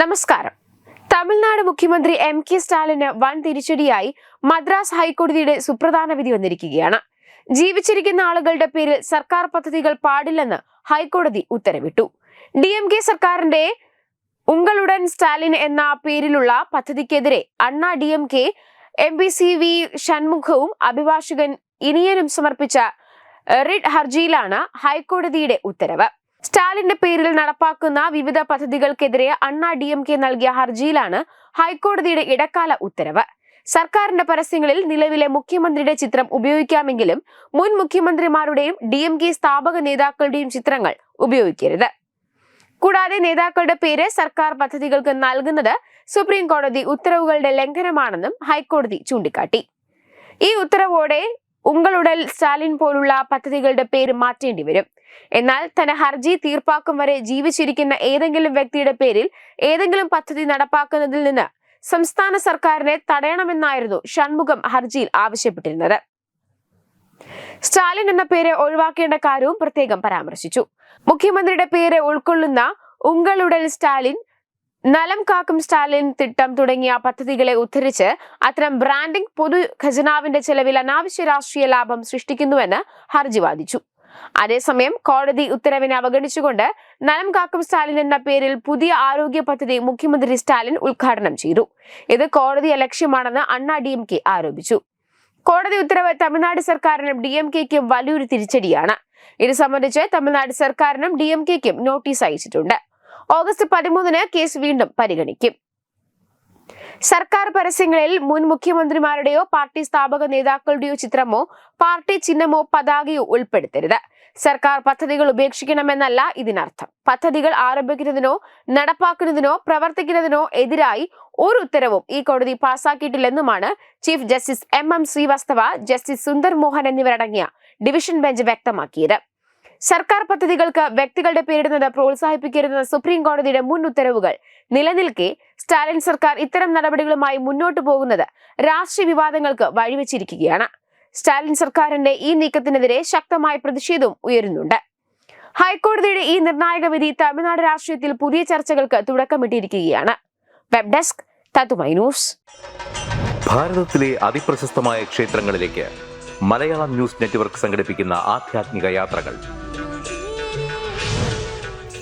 നമസ്കാരം. തമിഴ്നാട് മുഖ്യമന്ത്രി M K സ്റ്റാലിന് വൻ തിരിച്ചടിയായി മദ്രാസ് ഹൈക്കോടതിയുടെ സുപ്രധാന വിധി വന്നിരിക്കുകയാണ്. ജീവിച്ചിരിക്കുന്ന ആളുകളുടെ പേരിൽ സർക്കാർ പദ്ധതികൾ പാടില്ലെന്ന് ഹൈക്കോടതി ഉത്തരവിട്ടു. ഡി എം കെ സർക്കാരിന്റെ ഉങ്കളുടൻ സ്റ്റാലിൻ എന്ന പേരിലുള്ള പദ്ധതിക്കെതിരെ Anna D M K M P C V ഷൺമുഖവും അഭിഭാഷകൻ ഇനിയനും സമർപ്പിച്ച റിഡ് ഹർജിയിലാണ് ഹൈക്കോടതിയുടെ ഉത്തരവ്. സ്റ്റാലിന്റെ പേരിൽ നടപ്പാക്കുന്ന വിവിധ പദ്ധതികൾക്കെതിരെ അണ്ണാ ഡി എം കെ നൽകിയ ഹർജിയിലാണ് ഹൈക്കോടതിയുടെ ഇടക്കാല ഉത്തരവ്. സർക്കാരിന്റെ പരസ്യങ്ങളിൽ നിലവിലെ മുഖ്യമന്ത്രിയുടെ ചിത്രം ഉപയോഗിക്കാമെങ്കിലും മുൻ മുഖ്യമന്ത്രിമാരുടെയും ഡി എം കെ സ്ഥാപക നേതാക്കളുടെയും ചിത്രങ്ങൾ ഉപയോഗിക്കരുത്. കൂടാതെ നേതാക്കളുടെ പേര് സർക്കാർ പദ്ധതികൾക്ക് നൽകുന്നത് സുപ്രീം കോടതി ഉത്തരവുകളുടെ ലംഘനമാണെന്നും ഹൈക്കോടതി ചൂണ്ടിക്കാട്ടി. ഈ ഉത്തരവോടെ ഉങ്ങളുടൽ സ്റ്റാലിൻ പോലുള്ള പദ്ധതികളുടെ പേര് മാറ്റേണ്ടി വരും. എന്നാൽ തന്നെ ഹർജി തീർപ്പാക്കും വരെ ജീവിച്ചിരിക്കുന്ന ഏതെങ്കിലും വ്യക്തിയുടെ പേരിൽ ഏതെങ്കിലും പദ്ധതി നടപ്പാക്കുന്നതിൽ നിന്ന് സംസ്ഥാന സർക്കാരിനെ തടയണമെന്നായിരുന്നു ഷൺമുഖം ഹർജിയിൽ ആവശ്യപ്പെട്ടിരുന്നത്. സ്റ്റാലിൻ എന്ന പേര് ഒഴിവാക്കേണ്ട കാര്യവും പ്രത്യേകം പരാമർശിച്ചു. മുഖ്യമന്ത്രിയുടെ പേര് ഉൾക്കൊള്ളുന്ന ഉങ്ങളുടൽ സ്റ്റാലിൻ നലം കാക്കും സ്റ്റാലിൻ തിട്ടം തുടങ്ങിയ പദ്ധതികളെ ഉദ്ധരിച്ച് അത്തരം ബ്രാൻഡിംഗ് പൊതു ഖജനാവിന്റെ ചെലവിൽ അനാവശ്യ രാഷ്ട്രീയ ലാഭം സൃഷ്ടിക്കുന്നുവെന്ന് ഹർജി വാദിച്ചു. അതേസമയം കോടതി ഉത്തരവിനെ അവഗണിച്ചുകൊണ്ട് നലം കാക്കും സ്റ്റാലിൻ എന്ന പേരിൽ പുതിയ ആരോഗ്യ പദ്ധതി മുഖ്യമന്ത്രി സ്റ്റാലിൻ ഉദ്ഘാടനം ചെയ്തു. ഇത് കോടതി ലക്ഷ്യമാണെന്ന് അണ്ണാ ഡി ആരോപിച്ചു. കോടതി ഉത്തരവ് തമിഴ്നാട് സർക്കാരിനും ഡി എം കെക്കും വലിയൊരു തിരിച്ചടിയാണ്. ഇത് സംബന്ധിച്ച് തമിഴ്നാട് സർക്കാരിനും ഡി എം കെക്കും നോട്ടീസ് അയച്ചിട്ടുണ്ട്. ഓഗസ്റ്റ് പതിമൂന്നിന് കേസ് വീണ്ടും പരിഗണിക്കും. സർക്കാർ പരസ്യങ്ങളിൽ മുൻ മുഖ്യമന്ത്രിമാരുടെയോ പാർട്ടി സ്ഥാപക നേതാക്കളുടെയോ ചിത്രമോ പാർട്ടി ചിഹ്നമോ പതാകയോ ഉൾപ്പെടുത്തരുത്. സർക്കാർ പദ്ധതികൾ ഉപേക്ഷിക്കണമെന്നല്ല ഇതിനർത്ഥം. പദ്ധതികൾ ആരംഭിക്കുന്നതിനോ നടപ്പാക്കുന്നതിനോ പ്രവർത്തിക്കുന്നതിനോ എതിരായി ഒരു ഉത്തരവും ഈ കോടതി പാസാക്കിയിട്ടില്ലെന്നുമാണ് chief justice M M Srivastava justice Sundar Mohan എന്നിവരടങ്ങിയ ഡിവിഷൻ ബെഞ്ച് വ്യക്തമാക്കിയത്. സർക്കാർ പദ്ധതികൾക്ക് വ്യക്തികളുടെ പേരിടുന്നത് പ്രോത്സാഹിപ്പിക്കരുതെന്ന സുപ്രീം കോടതിയുടെ മുൻ ഉത്തരവുകൾ. നിലനിൽക്കെ സ്റ്റാലിൻ സർക്കാർ ഇത്തരം നടപടികളുമായി മുന്നോട്ടു പോകുന്നത് രാഷ്ട്രീയ വിവാദങ്ങൾക്ക് വഴിവെച്ചിരിക്കുകയാണ്. സ്റ്റാലിൻ സർക്കാരിന്റെ ഈ നീക്കത്തിനെതിരെ ശക്തമായ പ്രതിഷേധവും ഉയരുന്നുണ്ട്. ഹൈക്കോടതിയുടെ ഈ നിർണായക വിധി തമിഴ്നാട് രാഷ്ട്രീയത്തിൽ പുതിയ ചർച്ചകൾക്ക് തുടക്കമിട്ടിരിക്കുകയാണ്. വെബ് ഡെസ്ക് തത്തുമൈ ന്യൂസ്. ഭാരതത്തിലെ അതിപ്രശസ്തമായ ക്ഷേത്രങ്ങളിലേക്ക് മലയാളം ന്യൂസ് നെറ്റ്വർക്ക് സംഘടിപ്പിക്കുന്ന ആധ്യാത്മിക യാത്രകൾ.